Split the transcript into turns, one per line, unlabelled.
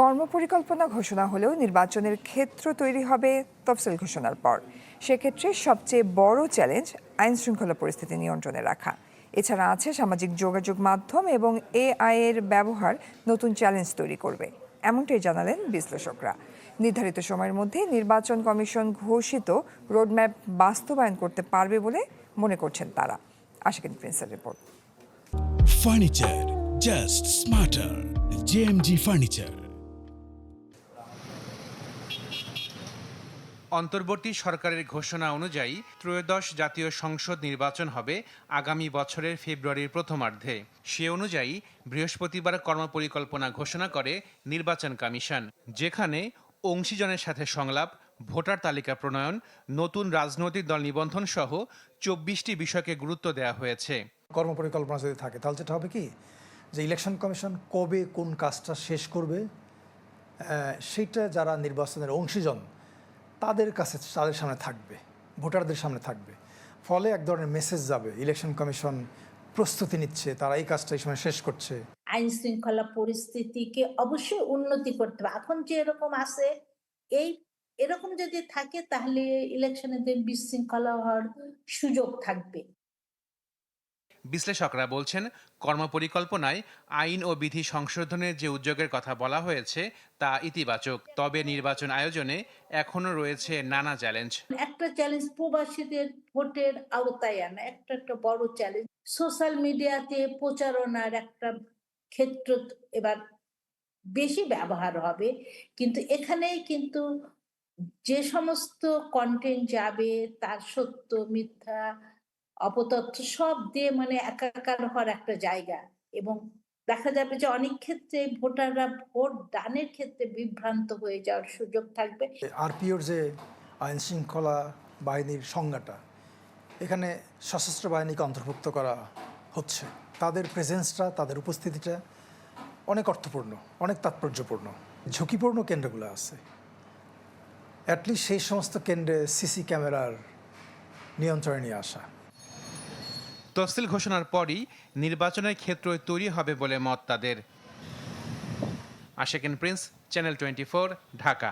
কর্মপরিকল্পনা ঘোষণা হলেও নির্বাচনের ক্ষেত্র তৈরি হবে তফসিল ঘোষণার পর। সেক্ষেত্রে সবচেয়ে বড় চ্যালেঞ্জ আইন শৃঙ্খলা পরিস্থিতি নিয়ন্ত্রণে রাখা। এছাড়া আছে সামাজিক যোগাযোগ মাধ্যম এবং এআই এর ব্যবহার নতুন চ্যালেঞ্জ তৈরি করবে, এমনটাই জানালেন বিশ্লেষকরা। নির্ধারিত সময়ের মধ্যে নির্বাচন কমিশন ঘোষিত রোডম্যাপ বাস্তবায়ন করতে পারবে বলে মনে করছেন তারা। Ashikin প্রিন্সের report.
Furniture, just smarter. JMG Furniture.
অন্তর্বর্তী সরকারের ঘোষণা অনুযায়ী ত্রয়োদশ জাতীয় সংসদ নির্বাচন হবে আগামী বছরের ফেব্রুয়ারির প্রথমার্ধে। সে অনুযায়ী বৃহস্পতিবার কর্মপরিকল্পনা ঘোষণা করে নির্বাচন কমিশন, যেখানে অংশীজনের সাথে সংলাপ, ভোটার তালিকা প্রণয়ন, নতুন রাজনৈতিক দল নিবন্ধন সহ চব্বিশটি বিষয়কে গুরুত্ব দেওয়া হয়েছে।
কর্মপরিকল্পনা যদি থাকে, তাহলে যেটা হবে কি? যে ইলেকশন কমিশন কবে কোন কাজটা শেষ করবে সেইটা যারা নির্বাচনের অংশীজন তাদের কাছে, তাদের সামনে থাকবে, ভোটারদের সামনে থাকবে। ফলে এক ধরনের মেসেজ যাবে ইলেকশন কমিশন প্রস্তুতি নিচ্ছে, তারা এই কাজটা এই সময় শেষ করছে।
আইন শৃঙ্খলা পরিস্থিতিকে অবশ্যই উন্নতি করতে হবে। এখন যে এরকম আছে, এই, এরকম যদি থাকে, তাহলে ইলেকশনে বিশৃঙ্খলা হওয়ার সুযোগ থাকবে।
বিশ্লেষকরা বলছেন, কর্মপরিকল্পনায় আইন ও বিধি সংশোধনের যে উদ্যোগের কথা বলা হয়েছে, তা ইতিবাচক। তবে নির্বাচন আয়োজনে এখনও রয়েছে নানা চ্যালেঞ্জ।
একটা চ্যালেঞ্জ প্রবাসীদের ভোটের আওতায় আনা, একটা একটা বড় চ্যালেঞ্জ। সোশ্যাল মিডিয়াতে প্রচারণার একটা ক্ষেত্র এবার বেশি ব্যবহার হবে, কিন্তু এখানেই কিন্তু যে সমস্ত কন্টেন্ট যাবে, তার সত্য, মিথ্যা অপতথ্য সব দিয়ে মানে একাকার হওয়ার একটা জায়গা। এবং দেখা যাবে যে অনেক ক্ষেত্রে ভোটাররা ভোট দানের ক্ষেত্রে বিভ্রান্ত হয়ে যাওয়ার সুযোগ থাকবে।
আরপিওর যে আইন শৃঙ্খলা বাহিনীর সংজ্ঞাটা, এখানে সশস্ত্র বাহিনীকে অন্তর্ভুক্ত করা হচ্ছে। তাদের প্রেজেন্সটা তাদের উপস্থিতিটা অনেক অর্থপূর্ণ, অনেক তাৎপর্যপূর্ণ, ঝুঁকিপূর্ণ কেন্দ্রগুলো আছে। অ্যাটলিস্ট সেই সমস্ত কেন্দ্রে সিসি ক্যামেরার নিয়ন্ত্রণে নিয়ে আসা।
তফসিল ঘোষণার পরই নির্বাচনের ক্ষেত্র তৈরি হবে বলে মত তাদের। Ashekin Prince, channel twenty Dhaka.